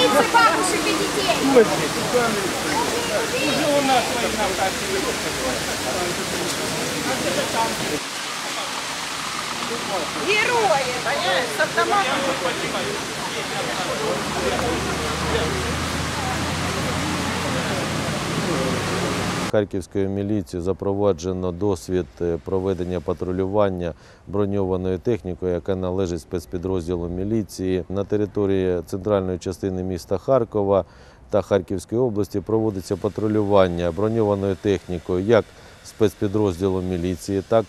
лица бабушек и детей. Уже у нас война Герои, понимаешь, с автоматом. Харківською міліцією запроваджено досвід е, проведення патрулювання броньованою технікою, яка належить спецпідрозділу міліції. На території центральної частини міста Харкова та Харківської області проводиться патрулювання броньованою технікою як спецпідрозділу міліції, так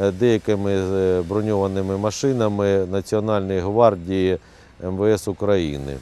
е, деякими е, броньованими машинами Національної гвардії МВС України.